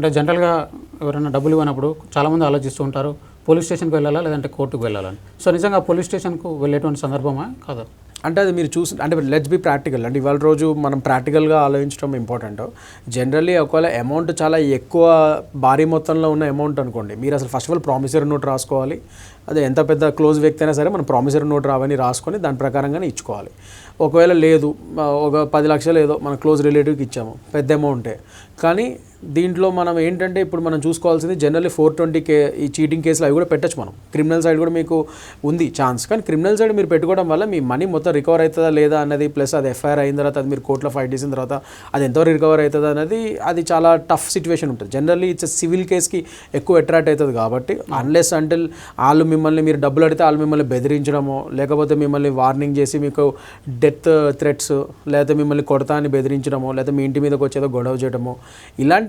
అంటే జనరల్గా ఎవరైనా డబ్బులు ఇవ్వనప్పుడు చాలామంది ఆలోచిస్తూ ఉంటారు పోలీస్ స్టేషన్కి వెళ్ళాలా లేదంటే కోర్టుకు వెళ్ళాలని సో నిజంగా పోలీస్ స్టేషన్కు వెళ్ళేటువంటి సందర్భమా కాదు? అంటే అది మీరు చూసి అంటే లెట్స్ బి ప్రాక్టికల్ అంటే ఇవాళ రోజు మనం ప్రాక్టికల్గా ఆలోచించడం ఇంపార్టెంట్ జనరల్లీ ఒకవేళ అమౌంట్ చాలా ఎక్కువ భారీ మొత్తంలో ఉన్న అమౌంట్ అనుకోండి మీరు అసలు first of all promissory note రాసుకోవాలి. అదే ఎంత పెద్ద క్లోజ్ వ్యక్తి అయినా సరే మనం ప్రామిసరీ నోట్ రావని రాసుకొని దాని ప్రకారంగానే ఇచ్చుకోవాలి. ఒకవేళ లేదు ఒక పది లక్షలు ఏదో మన క్లోజ్ రిలేటివ్కి ఇచ్చాము పెద్ద అమౌంటే కానీ దీంట్లో మనం ఏంటంటే ఇప్పుడు మనం చూసుకోవాల్సింది జనరల్లీ ఫోర్ ట్వంటీ కే ఈ చీటింగ్ కేసులు అవి కూడా పెట్టచ్చు మనం. క్రిమినల్ సైడ్ కూడా మీకు ఉంది ఛాన్స్ కానీ క్రిమినల్ సైడ్ మీరు పెట్టుకోవడం వల్ల మీ మనీ మొత్తం రికవర్ అవుతుందా లేదా అన్నది ప్లస్ అది ఎఫ్ఐఆర్ అయిన తర్వాత అది మీరు కోర్టులో ఫైట్ చేసిన తర్వాత అది ఎంతవరకు రికవర్ అవుతుంది అనేది అది చాలా టఫ్ సిచ్యువేషన్ ఉంటుంది. జనరల్లీ ఇట్స్ సివిల్ కేస్కి ఎక్కువ అట్రాక్ట్ అవుతుంది కాబట్టి అన్లెస్ అంటిల్ వాళ్ళు మిమ్మల్ని మీరు డబ్బులు అడితే వాళ్ళు మిమ్మల్ని బెదిరించడమో లేకపోతే మిమ్మల్ని వార్నింగ్ చేసి మీకు డెత్ థ్రెట్స్ లేకపోతే మిమ్మల్ని కొడతా అని బెదిరించడమో లేకపోతే మీ ఇంటి మీదకి వచ్చేదో గొడవ చేయడమో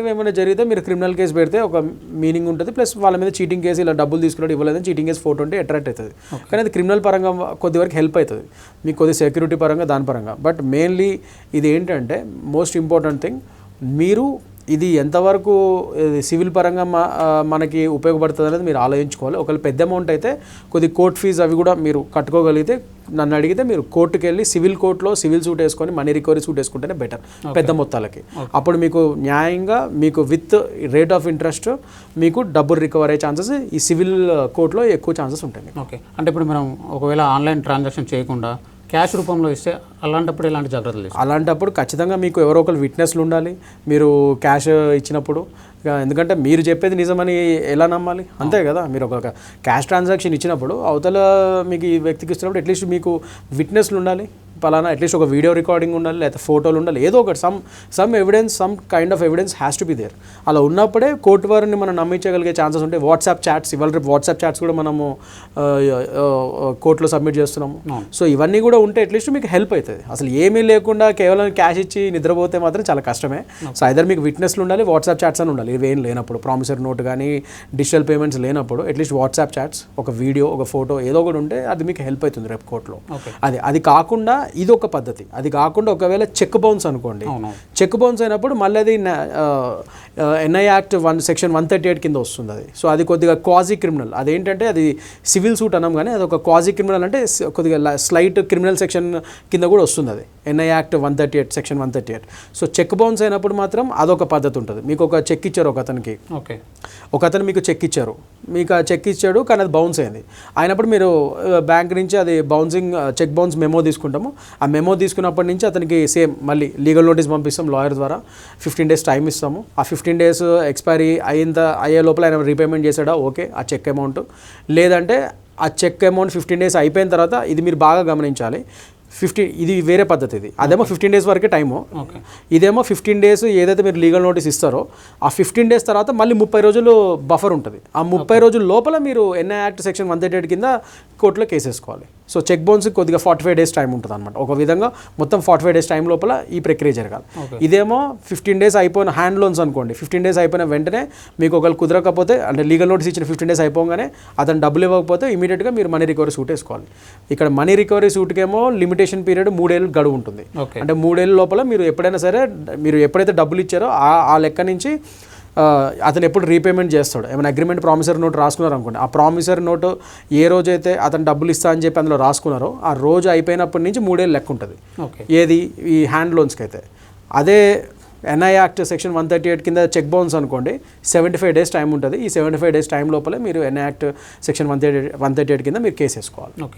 ఇలాంటివి ఏమైనా జరిగితే మీరు క్రిమినల్ కేసు పెడితే ఒక మీనింగ్ ఉంటుంది. ప్లస్ వాళ్ళ మీద చీటింగ్ కేసు ఇలా డబ్బులు తీసుకున్నాడు ఇవ్వలేదని చీటింగ్ కేసు ఫోటో ఉంటే అట్రాక్ట్ అవుతుంది. కానీ అది క్రిమినల్ పరంగా కొద్ది వరకు హెల్ప్ అవుతుంది. మీకు కొద్ది సెక్యూరిటీ పరంగా దాని పరంగా. బట్ మెయిన్లీ ఇది ఏంటంటే మోస్ట్ ఇంపార్టెంట్ థింగ్ మీరు ఇది ఎంతవరకు సివిల్ పరంగా మనకి ఉపయోగపడుతుంది అనేది మీరు ఆలోచించుకోవాలి. ఒకవేళ పెద్ద అమౌంట్ అయితే కొద్ది కోర్ట్ ఫీజు అవి కూడా మీరు కట్టుకోగలిగితే నన్ను అడిగితే మీరు కోర్టుకి వెళ్ళి సివిల్ కోర్టులో సివిల్ సూట్ వేసుకొని మనీ రికవరీ సూట్ వేసుకుంటేనే బెటర్ పెద్ద మొత్తాలకి. అప్పుడు మీకు న్యాయంగా మీకు విత్ రేట్ ఆఫ్ ఇంట్రెస్ట్ మీకు డబ్బులు రికవర్ అయ్యే ఛాన్సెస్ ఈ సివిల్ కోర్టులో ఎక్కువ ఛాన్సెస్ ఉంటాయి ఓకే అంటే ఇప్పుడు మనం ఒకవేళ ఆన్లైన్ ట్రాన్సాక్షన్ చేయకుండా క్యాష్ రూపంలో ఇస్తే అలాంటప్పుడు ఎలాంటి జాగ్రత్తలు అలాంటప్పుడు ఖచ్చితంగా మీకు ఎవరో ఒకరు విట్నెస్లు ఉండాలి. మీరు క్యాష్ ఇచ్చినప్పుడు. ఎందుకంటే మీరు చెప్పేది నిజమని ఎలా నమ్మాలి? అంతే కదా? మీరు ఒక క్యాష్ ట్రాన్సాక్షన్ ఇచ్చినప్పుడు అవతల మీకు ఈ వ్యక్తికి ఇచ్చినప్పుడు అట్లీస్ట్ మీకు విట్నెస్లు ఉండాలి. పలానా అట్లీస్ట్ ఒక వీడియో రికార్డింగ్ ఉండాలి లేకపోతే ఫోటోలు ఉండాలి ఏదో ఒకటి some some evidence some kind of evidence has to be there అలా ఉన్నప్పుడే కోర్టు వారిని మనం నమ్మించగలిగే ఛాన్సెస్ ఉంటాయి. వాట్సాప్ చాట్స్ ఇవాళ రేపు వాట్సాప్ చాట్స్ కూడా మనము కోర్టులో సబ్మిట్ చేస్తున్నాము. సో ఇవన్నీ కూడా ఉంటే అట్లీస్ట్ మీకు హెల్ప్ అవుతుంది. అసలు ఏమీ లేకుండా కేవలం క్యాష్ ఇచ్చి నిద్రపోతే మాత్రం చాలా కష్టమే. సో ఐదర్ మీకు విట్నెస్లు ఉండాలి వాట్సాప్ చాట్స్ అని ఉండాలి. ఇవేం లేనప్పుడు ప్రామిసర్ నోట్ కానీ డిజిటల్ పేమెంట్స్ లేనప్పుడు అట్లీస్ట్ వాట్సాప్ చాట్స్ ఒక వీడియో ఒక ఫోటో ఏదో ఒకటి ఉంటే అది మీకు హెల్ప్ అవుతుంది రేపు కోర్టులో. అది అది కాకుండా ఇది ఒక పద్ధతి. అది కాకుండా ఒకవేళ చెక్ బౌన్స్ అనుకోండి చెక్ బౌన్స్ అయినప్పుడు మళ్ళీ అది NI act one section one thirty eight కింద వస్తుంది అది. సో అది కొద్దిగా క్వాజీ క్రిమినల్. అదేంటంటే అది సివిల్ సూట్ అనం కానీ అది ఒక క్వాజీ క్రిమినల్ అంటే కొద్దిగా స్లైట్ క్రిమినల్ సెక్షన్ కింద కూడా వస్తుంది అది. NI act one thirty eight section one thirty eight. So cheque bounce అయినప్పుడు మాత్రం అదొక పద్ధతి ఉంటుంది. మీకు ఒక చెక్ ఇచ్చారు ఒక అతనికి. ఓకే. ఒక అతను మీకు చెక్ ఇచ్చారు. మీకు ఆ చెక్ ఇచ్చాడు కానీ అది బౌన్స్ అయింది. అయినప్పుడు మీరు బ్యాంక్ నుంచి అది బౌన్సింగ్ చెక్ బౌన్స్ మెమో తీసుకుంటాము. ఆ మెమో తీసుకున్నప్పటి నుంచి అతనికి సేమ్ మళ్ళీ లీగల్ నోటీస్ పంపిస్తాం లాయర్ ద్వారా ఫిఫ్టీన్ డేస్ టైం ఇస్తాము. ఆ ఫిఫ్టీన్ డేస్ ఎక్స్పైరీ అయ్యేంత అయ్యే లోపల ఆయన రీపేమెంట్ చేశాడా? ఓకే ఆ చెక్ అమౌంట్. లేదంటే ఆ చెక్ అమౌంట్ ఫిఫ్టీన్ డేస్ అయిపోయిన తర్వాత ఇది మీరు బాగా గమనించాలి. ఫిఫ్టీన్ ఇది వేరే పద్ధతి ఇది. అదేమో ఫిఫ్టీన్ డేస్ వరకే టైము. ఓకే. ఇదేమో ఫిఫ్టీన్ డేస్ ఏదైతే మీరు లీగల్ నోటీస్ ఇస్తారో ఆ ఫిఫ్టీన్ డేస్ తర్వాత మళ్ళీ ముప్పై రోజులు బఫర్ ఉంటుంది. ఆ ముప్పై రోజుల లోపల మీరు NI act section one thirty eight కింద కోర్టులో కేసు వేసుకోవాలి. సో చెక్ బౌన్స్ కొద్దిగా ఫార్టీ ఫైవ్ డేస్ టైం ఉంటుంది అనమాట ఒక విధంగా మొత్తం ఫార్టీ ఫైవ్ డేస్ టైం లోపల ఈ ప్రక్రియ జరగాలి. ఇదేమో ఫిఫ్టీన్ డేస్ అయిపోయిన హ్యాండ్ లోన్స్ అనుకోండి. ఫిఫ్టీన్ డేస్ అయిపోయిన వెంటనే మీకు ఒకవేళ కుదరకపోతే అంటే లీగల్ నోటీస్ ఇచ్చిన ఫిఫ్టీన్ డేస్ అయిపోగానే అతను డబ్బులు ఇవ్వకపోతే ఇమీడియట్గా మీరు మనీ రికవరీ సూట్ వేసుకోవాలి. ఇక్కడ మనీ రికవరీ సూట్కేమో లిమిటేషన్ పీరియడ్ మూడేళ్ళు గడువు ఉంటుంది. అంటే మూడేళ్ళ లోపల మీరు ఎప్పుడైనా సరే మీరు ఎప్పుడైతే డబ్బులు ఇచ్చారో ఆ లెక్క నుంచి అతను ఎప్పుడు రీపేమెంట్ చేస్తాడు. ఏమైనా అగ్రిమెంట్ ప్రామిసర్ నోట్ రాసుకున్నారు అనుకోండి ఆ ప్రామిసర్ నోటు ఏ రోజైతే అతను డబ్బులు ఇస్తా అని చెప్పి అందులో రాసుకున్నారో ఆ రోజు అయిపోయినప్పటి నుంచి మూడేళ్ళు లెక్క ఉంటుంది. ఓకే. ఏది? ఈ హ్యాండ్ లోన్స్కి అయితే అదే NI act section one thirty eight కింద చెక్ బౌన్స్ అనుకోండి సెవెంటీ ఫైవ్ డేస్ టైం ఉంటుంది. ఈ సెవెంటీ ఫైవ్ డేస్ టైం లోపలే మీరు NI act section one thirty one thirty eight కింద మీరు కేసు వేసుకోవాలి. ఓకే.